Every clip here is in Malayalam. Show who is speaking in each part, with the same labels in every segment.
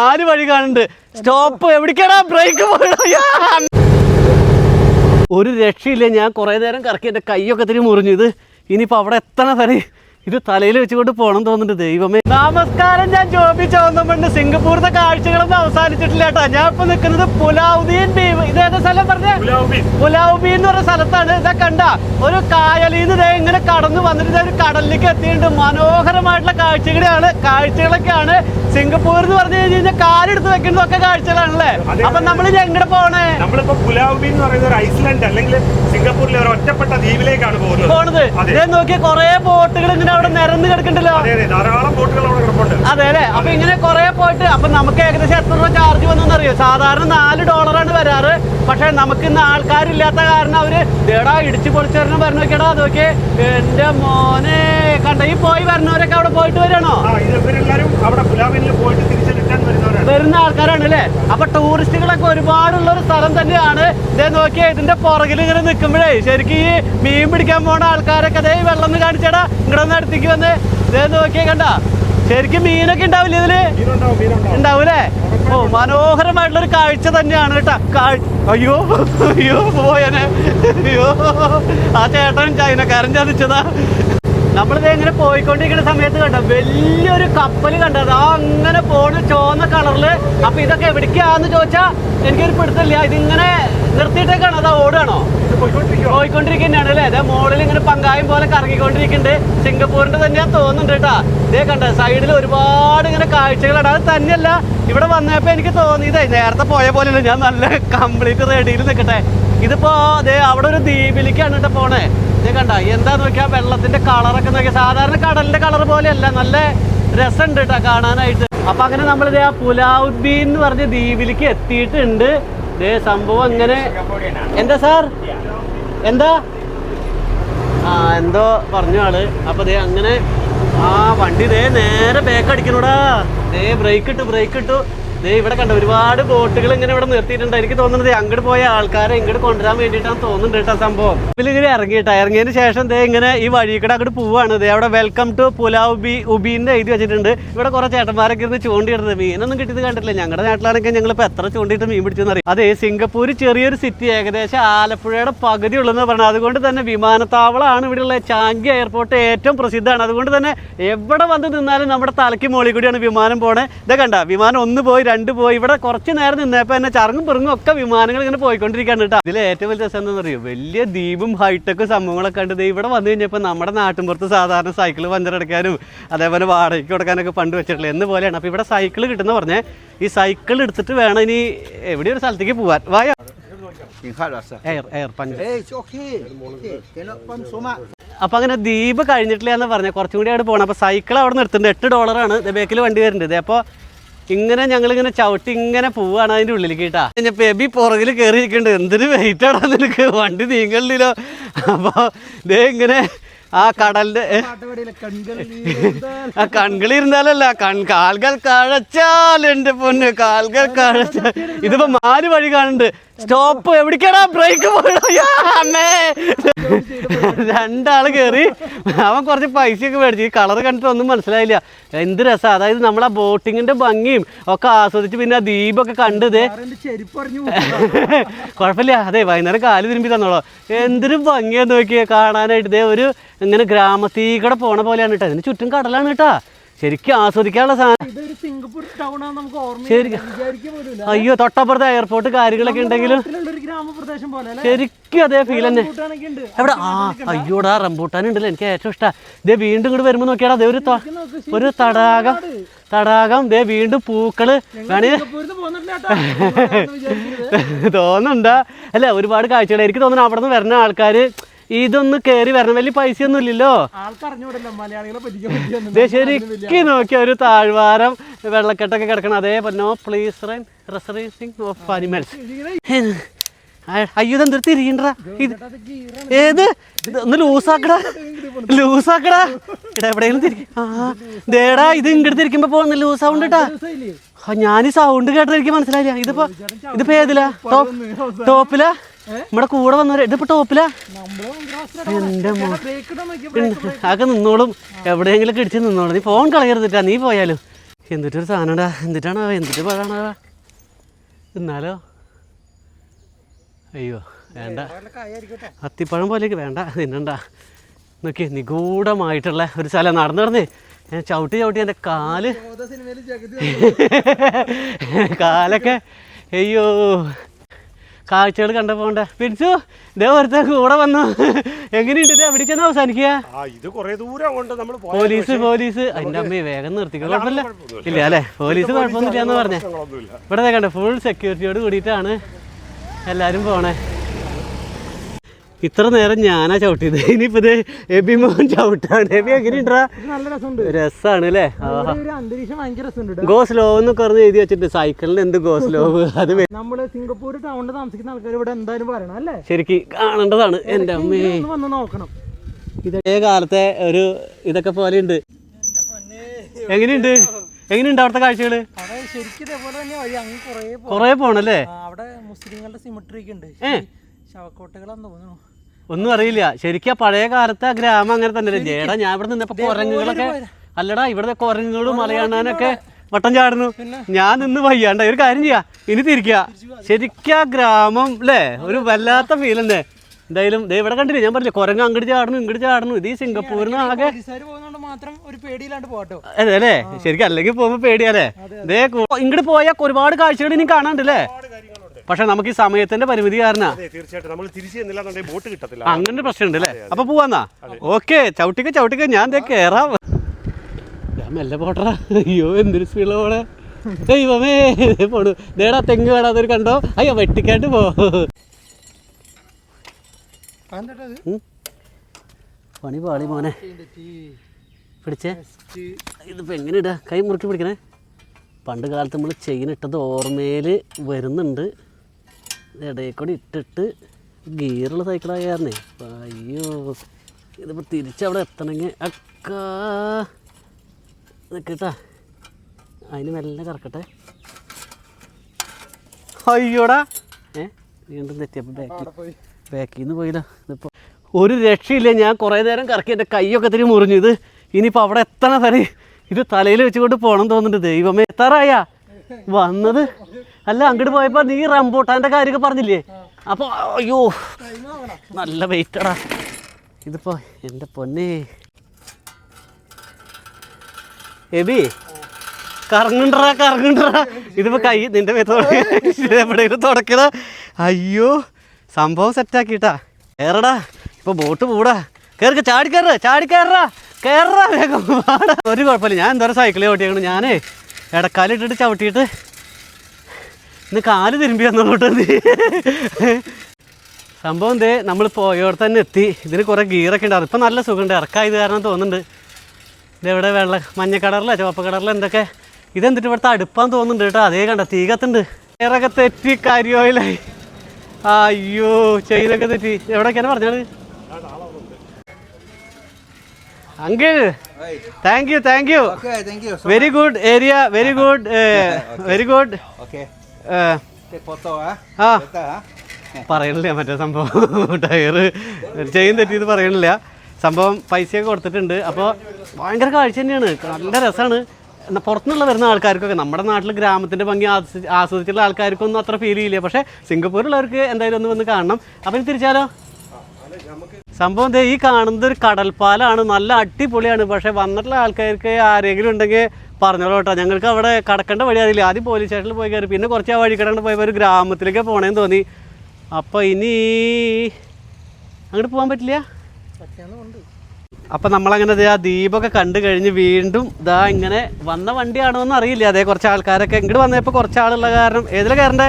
Speaker 1: നാല് വഴി കാണുന്നുണ്ട് സ്റ്റോപ്പ് എവിടേക്കാടാ ബ്രേക്ക് ഒരു രക്ഷയില്ല. ഞാൻ കുറേ നേരം കറക്കി എന്റെ കൈയൊക്കെ തിരി മുറിഞ്ഞു. ഇത് ഇനിയിപ്പോൾ അവിടെ എത്തണ വരെ ഇത് തലയിൽ വെച്ചുകൊണ്ട് പോകണം തോന്നുന്നുണ്ട് ദൈവമേ. നമസ്കാരം ഞാൻ ജോബി ചോന്നമുണ്ട് സിംഗപ്പൂരിന്റെ കാഴ്ചകളൊന്നും അവസാനിച്ചിട്ടില്ല കേട്ടോ. ഞാൻ ഇപ്പൊ നിൽക്കുന്നത് പുലാവുദ്ദീൻ ബീവ് ഇത് ഏതാ സ്ഥലം പറഞ്ഞ? പുലാവുബീൻ എന്ന് പറഞ്ഞ സ്ഥലത്താണ്. ഇതാ കണ്ട ഒരു കായലിന്ന് ദേ ഇങ്ങനെ കടന്നു വന്നിട്ട് ഒരു കടലിലേക്ക് എത്തിയിട്ടുണ്ട്. മനോഹരമായിട്ടുള്ള കാഴ്ചകളാണ് കാഴ്ചകളൊക്കെയാണ്. സിംഗപ്പൂർ എന്ന് പറഞ്ഞു കഴിഞ്ഞാൽ കാലെടുത്ത് വെക്കുന്നതൊക്കെ കാഴ്ചകളാണല്ലേ? അപ്പൊ നമ്മൾ എങ്ങനെ പോണേ?
Speaker 2: നമ്മളിപ്പോ പുലാവുബീൻ എന്ന് പറയുന്ന ഒരു ഐസ്ലാൻഡ് അല്ലെങ്കിൽ സിംഗപ്പൂരിലെ ഒരു ഒറ്റപ്പെട്ട ദ്വീപിലേക്കാണ് പോകുന്നത്. അതെ.
Speaker 1: ഇതേ നോക്കിയ കൊറേ ബോട്ടുകൾ ഇങ്ങനെ അവിടെ നിരന്ന് കിടക്കണ്ടല്ലോ?
Speaker 2: അതെ അതെ ധാരാളം ബോട്ടുകൾ അവിടെ കിടപ്പുണ്ട്.
Speaker 1: അതെ അല്ലെ? അപ്പൊ ഇങ്ങനെ കുറെ പോയിട്ട് അപ്പൊ നമുക്ക് ഏകദേശം എത്ര രൂപ ചാർജ് വന്നു അറിയോ സാധാരണ നാല് ഡോളറാണ് വരാറ്. പക്ഷെ നമുക്ക് ഇന്ന് ആൾക്കാരില്ലാത്ത കാരണം അവർ ദേടാ ഇടിച്ചു പൊളിച്ചവരണം പറഞ്ഞു നോക്കിയടാ അതൊക്കെ എന്റെ മോനെ കണ്ട? ഈ പോയി വരണവരൊക്കെ അവിടെ പോയിട്ട് വരണോ?
Speaker 2: ഇവരെല്ലാരും അവിടെ പുലാവിനിൽ പോയിട്ട് തിരിച്ച്
Speaker 1: വരുന്ന ആൾക്കാരാണ് അല്ലേ അപ്പൊ ടൂറിസ്റ്റുകളൊക്കെ ഒരുപാടുള്ള ഒരു സ്ഥലം തന്നെയാണ്. ഇതേ നോക്കിയാൽ ഇതിന്റെ പുറകിൽ ഇങ്ങനെ നിൽക്കുമ്പോഴേ ശരിക്കും ഈ മീൻ പിടിക്കാൻ പോണ ആൾക്കാരൊക്കെ അതേ വെള്ളം കാണിച്ചടാ കാണിച്ചേടാ ഇങ്ങടെ ഒന്ന് അടുത്തേക്ക് വന്ന്. ഇതേ നോക്കിയേ കണ്ട? ശരിക്കും മീനൊക്കെ ഉണ്ടാവില്ല
Speaker 2: ഇതിൽ?
Speaker 1: ഉണ്ടാവൂലേ? ഓ മനോഹരമായിട്ടുള്ള ഒരു കാഴ്ച തന്നെയാണ് കേട്ടോ. കാഴ്ച അയ്യോ അയ്യോ പോയനെ. അയ്യോ ആ ചേട്ടൻ ചൈനക്കാരൻ ചതിച്ചതാ. നമ്മളിത് ഇങ്ങനെ പോയിക്കൊണ്ടിരിക്കുന്ന സമയത്ത് കണ്ടോ? വലിയൊരു കപ്പൽ കണ്ടത് ആ അങ്ങനെ പോണ ചോന്ന കളറിൽ അപ്പൊ ഇതൊക്കെ എവിടേക്കാന്ന് ചോദിച്ചാ എനിക്കൊരു പിടുത്തില്ല ഇതിങ്ങനെ നിർത്തിയിട്ടേക്കാണ്? അതാ
Speaker 2: പോയിക്കൊണ്ടിരിക്കുവോ.
Speaker 1: പോയിക്കൊണ്ടിരിക്കുന്നതാണ് അല്ലേ? അതെ മോളിൽ ഇങ്ങനെ പങ്കായം പോലെ കറങ്ങിക്കൊണ്ടിരിക്കുന്നുണ്ട്. സിംഗപ്പൂരിന്റെ തന്നെയാ തോന്നുന്നുണ്ട് കേട്ടാ. ഇതേ കണ്ട സൈഡിൽ ഒരുപാട് ഇങ്ങനെ കാഴ്ചകളുണ്ട് അത് തന്നെയല്ല ഇവിടെ വന്നപ്പോ എനിക്ക് തോന്നിയതേ നേരത്തെ പോയ പോലെ ഞാൻ നല്ല കംപ്ലീറ്റ് റെഡിയിൽ നിൽക്കട്ടെ ഇതിപ്പോ അതെ അവിടെ ഒരു ദ്വീപിലേക്കാണ് കേട്ടോ പോണേ. ഇതേ കണ്ട. എന്താ നോക്കിയാ വെള്ളത്തിന്റെ കളറൊക്കെ നോക്കിയാൽ സാധാരണ കടലിന്റെ കളർ പോലെയല്ല. നല്ല രസമുണ്ട് കേട്ടോ കാണാനായിട്ട്. അപ്പൊ അങ്ങനെ നമ്മളിത് ആ പുലാവുദ്ദീൻ എന്ന് പറഞ്ഞ ദ്വീപിലേക്ക് എത്തിയിട്ടുണ്ട്. ഇതേ സംഭവം അങ്ങനെ എന്താ സാർ? എന്താ? ആ എന്തോ പറഞ്ഞു ആൾ. അപ്പൊ ദേ അങ്ങനെ ആ വണ്ടി ദേ നേരെ ബേക്ക് അടിക്കണോടാ. ദേ ബ്രേക്ക് ഇട്ടു ബ്രേക്ക് ഇട്ടു. ദേ ഇവിടെ കണ്ട ഒരുപാട് ബോട്ടുകൾ ഇങ്ങനെ ഇവിടെ നിർത്തിയിട്ടുണ്ട്. എനിക്ക് തോന്നുന്നത് അങ്ങോട്ട് പോയ ആൾക്കാരെ ഇങ്ങോട്ട് കൊണ്ടുവരാൻ വേണ്ടിയിട്ടാണ് തോന്നുന്നുണ്ട് കേട്ടോ സംഭവം. ഇതിലിങ്ങനെ ഇറങ്ങിയിട്ടാ ഇറങ്ങിയതിന് ശേഷം ദേ ഇങ്ങനെ ഈ വഴി കൂടെ അങ്ങോട്ട് പോവാണ്. ദേ അവിടെ വെൽക്കം ടു പുലാവ് ബി എന്ന് എഴുതി വെച്ചിട്ടുണ്ട്. ഇവിടെ കുറെ ചേട്ടന്മാരൊക്കെ ഇരുന്ന് ചൂണ്ടിയിടുന്നത്. മീനൊന്നും കിട്ടിയത് കണ്ടിട്ടില്ല. ഞങ്ങളുടെ നാട്ടിലാണെങ്കിൽ ഞങ്ങൾ ഇപ്പൊ എത്ര ചൂണ്ടിയിട്ട് മീൻ പിടിച്ചെന്ന് അറിയാം. അതെ സിംഗപ്പൂർ ചെറിയൊരു സിറ്റി ഏകദേശം ആലപ്പുഴയുടെ പകുതി ഉള്ളെന്ന് പറഞ്ഞു. അതുകൊണ്ട് തന്നെ വിമാനത്താവളമാണ് ഇവിടെയുള്ള ചാങ്കി എയർപോർട്ട് ഏറ്റവും പ്രസിദ്ധമാണ്. അതുകൊണ്ട് തന്നെ എവിടെ വന്ന് നിന്നാലും നമ്മുടെ തലയ്ക്ക് മോളിൽ കൂടിയാണ് വിമാനം പോണേ. ഇതേ കണ്ട വിമാനം ഒന്ന് പോയി രണ്ട് പോയി. ഇവിടെ കുറച്ച് നേരം നിന്നപ്പോൾ തന്നെ ചറങ്ങും പെറുങ്ങും ഒക്കെ വിമാനങ്ങൾ ഇങ്ങനെ പോയിക്കൊണ്ടിരിക്കാണ് കേട്ടോ. ഇതിൽ ഏറ്റവും വലിയ രസം എന്താണെന്ന് അറിയോ? വലിയ ദ്വീപും ഹൈടെക്കും സംഭവങ്ങളൊക്കെ ഉണ്ട് ഇവിടെ വന്നു കഴിഞ്ഞപ്പോൾ നമ്മുടെ നാട്ടിൻപുറത്ത് സാധാരണ സൈക്കിൾ പഞ്ചറടക്കാനും അതേപോലെ വാടകയ്ക്ക് കൊടുക്കാനൊക്കെ പണ്ട് വെച്ചിട്ടുള്ളത് എന്ന് പോലെയാണ്. അപ്പോൾ ഇവിടെ സൈക്കിൾ കിട്ടുന്ന പറഞ്ഞേ ഈ സൈക്കിൾ എടുത്തിട്ട് വേണം ഇനി എവിടെ ഒരു സ്ഥലത്തേക്ക് പോവാൻ. വായ? എയർ അങ്ങനെ ദ്വീപ് കഴിഞ്ഞിട്ടില്ല എന്ന് പറഞ്ഞ കുറച്ചും കൂടി അവിടെ പോകണം അപ്പൊ സൈക്കിൾ അവിടെ നിർത്തുന്നുണ്ട്. എട്ട് ഡോളറാണ് ബേക്കിൽ വണ്ടി വരുന്നുണ്ട്. അപ്പോൾ ഇങ്ങനെ ഞങ്ങൾ ഇങ്ങനെ ചവിട്ടി ഇങ്ങനെ പോവാണ് അതിന്റെ ഉള്ളിലേക്ക് കേട്ടാ. ഞാൻ ബേബി പുറകിൽ കയറിയിരിക്കുന്നുണ്ട് എന്തൊരു വെയിറ്റ് ആടാ നിനക്ക്? വണ്ടി നീങ്ങലില്ലോ അപ്പൊ ദേ ഇങ്ങനെ ആ കടലിന്റെ? ആ കൺകളി ഇരുന്നാലല്ല കൺ കാൽകൾ കഴച്ചാൽ എന്റെ പൊന്ന്. കാൽകൾ കഴച്ചാൽ ഇതിപ്പോ മാൽ വഴി കാണുന്നുണ്ട് സ്റ്റോപ്പ് എവിടേക്കാടാ? ബ്രേക്ക് അമ്മേ. രണ്ടാൾ കേറി. അവൻ കുറച്ച് പൈസയൊക്കെ മേടിച്ചു. ഈ കളർ കണ്ടിട്ട് ഒന്നും മനസ്സിലായില്ല. എന്ത് രസം. അതായത് നമ്മളെ ബോട്ടിങ്ങിന്റെ ഭംഗിയും ഒക്കെ ആസ്വദിച്ച് പിന്നെ ആ ദ്വീപൊക്കെ കണ്ടത്. കുഴപ്പമില്ല. അതെ വൈകുന്നേരം കാൽ തിരുമ്പി തന്നോളോ. എന്തൊരു ഭംഗിയാന്ന് നോക്കിയേ. കാണാനായിട്ട്. ഇതേ ഒരു ഇങ്ങനെ ഗ്രാമത്തിൽ കൂടെ പോണ പോലെയാണ് കേട്ടോ അതിന് ചുറ്റും കടലാണ് കേട്ടാ ശരിക്കും ആസ്വദിക്കാനുള്ള സാധനം. ശരിക്കും. അയ്യോ തൊട്ടപ്പുറത്തെ എയർപോർട്ട് കാര്യങ്ങളൊക്കെ ഉണ്ടെങ്കിലും ശരിക്കും അതേ ഫീൽ തന്നെ. എവിടെ? ആ അയ്യോടാ റംബൂട്ടാൻ ഉണ്ടല്ലോ. എനിക്ക് ഏറ്റവും ഇഷ്ടം. ഇതേ വീണ്ടും ഇങ്ങോട്ട് വരുമ്പോൾ നോക്കിയാടാ അതേ ഒരു ഒരു തടാകം. തടാകം ദേ വീണ്ടും പൂക്കൾ. വേണേ തോന്നുന്നുണ്ടാ. അല്ല ഒരുപാട് കാഴ്ചകൾ എനിക്ക് തോന്നുന്നു അവിടെ നിന്ന് വരുന്ന ആൾക്കാര് ഇതൊന്ന് കേറി വരണം. വലിയ
Speaker 3: പൈസ ഒന്നും
Speaker 1: ഇല്ലല്ലോ ശരിക്ക് നോക്കിയ ഒരു താഴ്വാരം വെള്ളക്കെട്ടൊക്കെ കിടക്കണം. അതേപോലെ no please rain of animals അയ്യോ ഇതെന്തൊരു തിരിയണ്ടാ ഇത് ഏത്? ഒന്ന് ലൂസാക്കടാ. ലൂസാക്കടാ. ഇടാ എവിടെയെങ്കിലും തിരിക്കും. ആ ദേടാ ഇത് ഇങ്ങോട്ട് തിരിക്കുമ്പോ പോകുന്ന ലൂസ് കേട്ടാ ഞാൻ ഈ സൗണ്ട് കേട്ടത് എനിക്ക് മനസ്സിലായില്ല. ഇതിപ്പോ ഇതിപ്പോ ഏതിലാ? ടോപ്പ് ടോപ്പിലാ നമ്മുടെ കൂടെ വന്നവരെ ഇതിപ്പോ ടോപ്പിലാ? എന്റെ അതൊക്കെ നിന്നോളും. എവിടെയെങ്കിലും ഇടിച്ച് നിന്നോളും. നീ ഫോൺ കളയരുതിട്ടാ നീ പോയാലും. എന്നിട്ടൊരു സാധനടാ. എന്നിട്ടാണോ എന്നിട്ട് പഴാണോ എന്നാലോ അയ്യോ വേണ്ട. അത്തിപ്പഴം പോലേക്ക് വേണ്ട. തിന്നണ്ട. നോക്കി നിഗൂഢമായിട്ടുള്ള ഒരു സ്ഥലം നടന്നു നടന്നേ. ഞാൻ ചവിട്ടി ചവിട്ടി
Speaker 4: എന്റെ കാൽ.
Speaker 1: കാലൊക്കെ അയ്യോ. കാഴ്ചകൾ കണ്ടപ്പോണ്ട പിടിച്ചു. ഇതേ ഒരുത്തൻ കൂടെ വന്നു. എങ്ങനെയുണ്ട് ഇത്? എവിടെ ചെന്ന് അവസാനിക്കുക
Speaker 2: ഇത് കുറെ ദൂരം കൊണ്ട് നമ്മൾ
Speaker 1: പോലീസ് പോലീസ്. അതിന്റെ അമ്മയെ വേഗം നിർത്തിക്കോ. കുഴപ്പമില്ല. ഇല്ല അല്ലേ? പോലീസ് കുഴപ്പമൊന്നുമില്ല എന്ന് പറഞ്ഞേ. ഇവിടെ കണ്ടേ കണ്ടോ ഫുൾ സെക്യൂരിറ്റിയോട് കൂടിയിട്ടാണ് എല്ലാരും പോണേ. ഇത്ര നേരം ഞാനാ ചവിട്ടിയത്. ഇനിയിപ്പോ ഇത് എബി മോൻ ചവിട്ടാണ്. എബി എങ്ങനെയുണ്ടാ?
Speaker 3: നല്ല രസമുണ്ട്.
Speaker 1: രസമാണ് അല്ലേ?
Speaker 3: അന്തരീക്ഷം ഭയങ്കര രസമുണ്ട്
Speaker 1: ഗോസ് ലോവ് എന്നൊക്കെ പറഞ്ഞ് എഴുതി വെച്ചിട്ട് സൈക്കിളിന് എന്ത് ഗോസ് ലോവ് അത്
Speaker 3: നമ്മൾ സിംഗപ്പൂർ ടൗണിൽ താമസിക്കുന്ന ആൾക്കാർ ഇവിടെ എന്തായാലും പറയണം അല്ലേ?
Speaker 1: ശരിക്ക് കാണേണ്ടതാണ്. എന്റെ അമ്മേ.
Speaker 3: വന്ന് നോക്കണം.
Speaker 1: ഇതേ കാലത്തെ ഒരു ഇതൊക്കെ പോലെ ഉണ്ട്. എങ്ങനെയുണ്ട്? എങ്ങനെയുണ്ട് അവിടുത്തെ
Speaker 3: കാഴ്ചകൾ? ശരിക്കും ഇതേപോലെ തന്നെ വഴി അങ്ങ് കുറേ
Speaker 1: പോണല്ലേ?
Speaker 3: അവിടെ മുസ്ലിങ്ങളുടെ സിമിട്രിക്ക് ഉണ്ട്. ശവക്കോട്ടകളാന്ന് തോന്നുന്നു.
Speaker 1: ഒന്നും അറിയില്ല. ശരിക്കും പഴയ കാലത്തെ ആ ഗ്രാമം അങ്ങനെ തന്നെ ജേടാ ഞാൻ ഇവിടെ നിന്നപ്പോ കുരങ്ങുകളൊക്കെ അല്ലടാ ഇവിടുത്തെ കുരങ്ങുകളും മലയാണാനൊക്കെ വട്ടം ചാടുന്നു. ഞാൻ നിന്ന് വയ്യാണ്ട. ഒരു കാര്യം ചെയ്യാ. ഇനി തിരിക്കുക ശരിക്കും ആ ഗ്രാമം അല്ലേ ഒരു വല്ലാത്ത ഫീൽ തന്നെ എന്തായാലും ദേ ഇവിടെ കണ്ടില്ല? ഞാൻ പറഞ്ഞു കുരങ്ങ് അങ്ങോട്ട് ചാടുന്നു ഇങ്ങോട്ട് ചാടുന്നു. ഇത് ഈ സിംഗപ്പൂരിന് ആകെ അതെ അല്ലേ? ശരിക്കും അല്ലെങ്കിൽ പോകുമ്പോ പേടിയാലേ ദേ ഇങ്ങോട്ട് പോയാൽ ഒരുപാട് കാഴ്ചകൾ ഇനി കാണാണ്ടല്ലേ പക്ഷെ നമുക്ക് ഈ സമയത്തിന്റെ പരിമിതി കാരണ.
Speaker 2: തീർച്ചയായിട്ടും. നമ്മൾ തിരിച്ചു ചെന്നില്ലാന്നുണ്ടെങ്കിൽ ബോട്ട് കിട്ടത്തില്ല.
Speaker 1: അങ്ങനെ ഒരു പ്രശ്നമുണ്ട് അല്ലേ അപ്പൊ പോവാന്നാ? ഓക്കെ ചവിട്ടിക്ക ചവിട്ടിക്ക. ഞാൻ കേറാം. ഞാൻ മെല്ലെ പോട്ടറാ അയ്യോ എന്തൊരു സ്പീഡില പോണേ ദൈവമേ പോണു. ദേടാ തെങ്ങ് വേടാത്തൊരു കണ്ടോ? അയ്യോ വെട്ടിക്കാണ്ട് പോ. പണി പാളി മോനെ. പിടിച്ചേ. ഇതിപ്പോ എങ്ങനെ ഇടാ? കൈ മുറുക്കി പിടിക്കണേ. പണ്ട് കാലത്ത് നമ്മൾ ചെയിൻ ഇട്ടത് ഓർമ്മയിൽ വരുന്നുണ്ട്. ഇടയിൽ കൂടി ഇട്ടിട്ട് ഗിയറുള്ള സൈക്കിളായ കാരണേ. അയ്യോ ഇതിപ്പോൾ തിരിച്ചവിടെ എത്തണമെങ്കിൽ അക്കാ. നിൽക്കട്ടാ അതിന് മെല്ലെ കറക്കട്ടെ. അയ്യോടാ. ഏ വീണ്ടും തെറ്റിയപ്പോൾ ബാക്കിൽ ബാക്കിൽ നിന്ന് പോയില്ല. ഇതിപ്പോൾ ഒരു രക്ഷയില്ല. ഞാൻ കുറേ നേരം കറക്കി എന്റെ കൈയൊക്കെ തിരി മുറിഞ്ഞു. ഇത് ഇനിയിപ്പോൾ അവിടെ എത്തണ വരെ ഇത് തലയിൽ വെച്ചുകൊണ്ട് പോകണം തോന്നുന്നുണ്ട്. ദൈവമേ എത്താറായ. വന്നത് അല്ല അങ്ങോട്ട് പോയപ്പോ നീ റംബൂട്ടാന്റെ കാര്യമൊക്കെ പറഞ്ഞില്ലേ? അപ്പൊ അയ്യോ നല്ല വെയിറ്റടാ ഇതിപ്പോ എന്റെ പൊന്നെ. എബി കറങ്ങണ്ടറാ കറങ്ങണ്ടറാ ഇതിപ്പോ കൈ നിന്റെ മേത്ത് എവിടെയെങ്കിലും തുടക്കണ അയ്യോ സംഭവം സെറ്റാക്കിട്ടാ കേറടാ ഇപ്പൊ ബോട്ട് പൂടാ. കയറ ചാടി കയറാ കയറാ വേഗം. ഒരു കുഴപ്പമില്ല. ഞാൻ എന്തോരം സൈക്കിളിൽ ഓട്ടിയാണ് ഞാനേ ഇടക്കാലിട്ടിട്ട് ചവിട്ടിയിട്ട് ഇന്ന് കാൽ തിരുമ്പി വന്നോട്ട് സംഭവം എന്തേ? നമ്മൾ പോയോടെ തന്നെ എത്തി. ഇതിന് കുറേ ഗീറൊക്കെ ഉണ്ടായിരുന്നു. ഇപ്പം നല്ല സുഖമുണ്ട്. ഇറക്കായത് കാരണം തോന്നുന്നുണ്ട്. ഇതെവിടെ വെള്ള മഞ്ഞ കളറിലോ? ചുവപ്പ് കളറിലോ? എന്തൊക്കെ? ഇതെന്തിട്ട് ഇവിടുത്തെ അടുപ്പാന്ന് തോന്നുന്നുണ്ട് കേട്ടോ. അതേ കണ്ട തീ കത്തുണ്ട് വേറൊക്കെ തെറ്റി കരിയോയിലായി അയ്യോ ചെയ്തൊക്കെ തെറ്റി. എവിടെയൊക്കെയാണ് പറഞ്ഞത്? Uncle thank you thank you very good area very good very good
Speaker 4: okay.
Speaker 1: ആ. പറയണില്ല മറ്റേ സംഭവം. ടയർ ചെയിൻ തെറ്റിയത് പറയണില്ല. സംഭവം പൈസയൊക്കെ കൊടുത്തിട്ടുണ്ട്. അപ്പോൾ ഭയങ്കര കാഴ്ച തന്നെയാണ്. നല്ല രസമാണ് പുറത്തുനിന്നുള്ള വരുന്ന ആൾക്കാർക്കൊക്കെ നമ്മുടെ നാട്ടിൽ ഗ്രാമത്തിന്റെ ഭംഗി ആസ്വദിച്ച് ആസ്വദിച്ചുള്ള ആൾക്കാർക്കൊന്നും അത്ര ഫീൽ ചെയ്യില്ല. പക്ഷേ സിംഗപ്പൂരിലുള്ളവർക്ക് എന്തായാലും ഒന്ന് വന്ന് കാണണം. അപ്പം തിരിച്ചാലോ? സംഭവം ഈ കാണുന്നത് ഒരു കടൽപ്പാലാണ്. നല്ല അടിപൊളിയാണ്. പക്ഷേ വന്നിട്ടുള്ള ആൾക്കാർക്ക് ആരെങ്കിലും ഉണ്ടെങ്കിൽ പറഞ്ഞോളൂ കേട്ടോ. ഞങ്ങൾക്ക് അവിടെ കടക്കേണ്ട വഴി അറിയില്ല ആദ്യം പോലീസ് സ്റ്റേഷനിൽ പോയി കയറി. പിന്നെ കുറച്ച് ആ വഴി കിടണ്ട് പോയപ്പോൾ ഒരു ഗ്രാമത്തിലേക്ക് പോകണമെന്ന് തോന്നി. അപ്പോൾ ഇനി അങ്ങോട്ട് പോകാൻ പറ്റില്ല? അപ്പം നമ്മളങ്ങനെ ആ ദ്വീപൊക്കെ കണ്ടു കഴിഞ്ഞ് വീണ്ടും ഇതാ ഇങ്ങനെ വന്ന വണ്ടിയാണോ എന്ന് അറിയില്ല. അതേ കുറച്ച് ആൾക്കാരൊക്കെ ഇങ്ങോട്ട് വന്നപ്പോൾ കുറച്ച് ആളുള്ള കാരണം ഏതിലെ കയറണ്ടേ?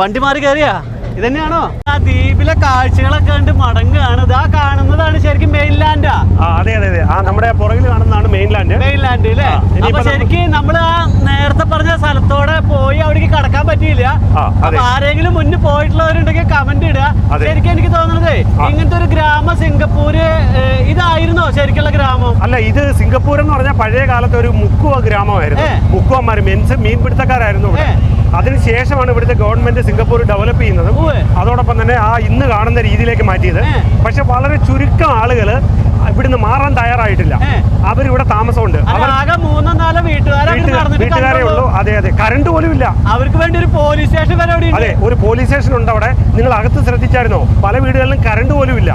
Speaker 1: വണ്ടി മാറി കയറിയാ? ഇതന്നെയാണോ? ആ ദ്വീപിലെ കാഴ്ചകളൊക്കെ കണ്ട് മടങ്ങുകയാണ്. ഇതാ കാണുന്നതാണ് ശരിക്കും മെയിൻലാൻഡാ
Speaker 2: അതെ അതെ അതെ. ആ നമ്മുടെ പുറകിൽ മെയിൻലാൻഡ്
Speaker 1: മെയിൻലാൻഡ് അല്ലേ
Speaker 2: ഇനിയിപ്പോ
Speaker 1: അപ്പൊ ശരിക്കും നമ്മൾ നേരത്തെ പറഞ്ഞ സ്ഥലത്തോടെ പോയി അവിടേക്ക് കടക്കാൻ പറ്റിയില്ല. അപ്പൊ ആരെങ്കിലും മുന്നിൽ പോയിട്ടുള്ളവരുണ്ടെങ്കിൽ കമന്റ് ഇടുക. ശരിക്കും എനിക്ക് തോന്നുന്നത് ഇങ്ങനത്തെ ഒരു ഗ്രാമം സിംഗപ്പൂര് ഇതായിരുന്നോ ശരിക്കുള്ള ഗ്രാമം?
Speaker 2: അല്ല ഇത് സിംഗപ്പൂർ എന്ന് പറഞ്ഞാൽ പഴയ കാലത്തെ ഒരു മുക്കുവ ഗ്രാമമായിരുന്നു. മുക്കുവന്മാർ മീൻസ് മീൻപിടുത്തക്കാരായിരുന്നു ഇവിടെ. അതിനുശേഷമാണ് ഇവിടുത്തെ ഗവൺമെന്റ് സിംഗപ്പൂർ ഡെവലപ്പ് ചെയ്യുന്നത്. അതോടൊപ്പം തന്നെ ആ ഇന്ന് കാണുന്ന രീതിയിലേക്ക് മാറ്റിയത്. പക്ഷെ വളരെ ചുരുക്കം ആളുകൾ ഇവിടുന്ന് മാറാൻ തയ്യാറായിട്ടില്ല. അവരിവിടെ താമസമുണ്ട്.
Speaker 1: വീട്ടുകാരെ.
Speaker 2: ഉള്ളൂ. അതെ അതെ. കറണ്ട് പോലും ഇല്ല.
Speaker 1: അവർക്ക് വേണ്ടി ഒരു പോലീസ് സ്റ്റേഷൻ വരെ
Speaker 2: അതെ ഒരു പോലീസ് സ്റ്റേഷൻ ഉണ്ട് അവിടെ. നിങ്ങൾ അകത്ത് ശ്രദ്ധിച്ചായിരുന്നോ? പല വീടുകളിലും കറണ്ട് പോലും ഇല്ല.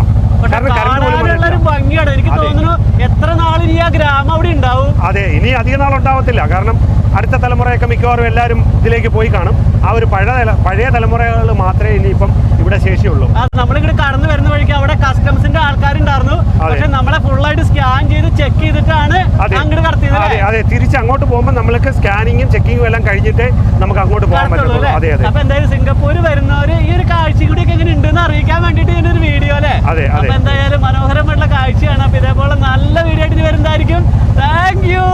Speaker 1: ഭംഗിയാണ്. എനിക്ക്
Speaker 2: അതെ.
Speaker 1: തോന്നുന്നു എത്ര നാളിനി ആ ഗ്രാമം അവിടെ ഉണ്ടാവും?
Speaker 2: അതെ ഇനി അധിക നാൾ ഉണ്ടാവത്തില്ല. കാരണം അടുത്ത തലമുറയൊക്കെ മിക്കവാറും എല്ലാവരും ഇതിലേക്ക് പോയി കാണും. ആ ഒരു പഴയ പഴയ തലമുറകൾ മാത്രമേ ഇനിയിപ്പം ഇവിടെ ശേഷിയുള്ളൂ.
Speaker 1: ആ, നമ്മളിങ്ങോട്ട് കടന്നു വരുന്ന വഴിക്ക് അവിടെ കസ്റ്റംസിന്റെ ആൾക്കാരുണ്ടായിരുന്നു
Speaker 2: അതെ.
Speaker 1: പക്ഷെ നമ്മളെ ഫുള്ളായിട്ട് സ്കാൻ ചെയ്ത് ചെക്ക് ചെയ്തിട്ടാണ് അങ്ങോട്ട് കടത്തിയത്
Speaker 2: അതെ? അതെ. തിരിച്ച് അങ്ങോട്ട് പോകുമ്പോൾ നമ്മൾക്ക് സ്കാനിങ്ങും ചെക്കിങ്ങും എല്ലാം കഴിഞ്ഞിട്ട് നമുക്ക് അങ്ങോട്ട് പോകാൻ പറ്റുള്ളൂ അതെ അതെ.
Speaker 1: അപ്പൊ എന്തായാലും സിംഗപ്പൂർ വരുന്നവര് ഈ ഒരു കാഴ്ച കൂടി ഒക്കെ എങ്ങനെ ഉണ്ടെന്ന് അറിയിക്കാൻ വേണ്ടിട്ട് ഇതിന്റെ ഒരു വീഡിയോ അല്ലേ. അപ്പൊ എന്തായാലും മനോഹരമായിട്ടുള്ള കാഴ്ചയാണ്. അപ്പൊ ഇതേപോലെ നല്ല വീഡിയോ ആയിട്ട് വരുന്നതായിരിക്കും. Thank you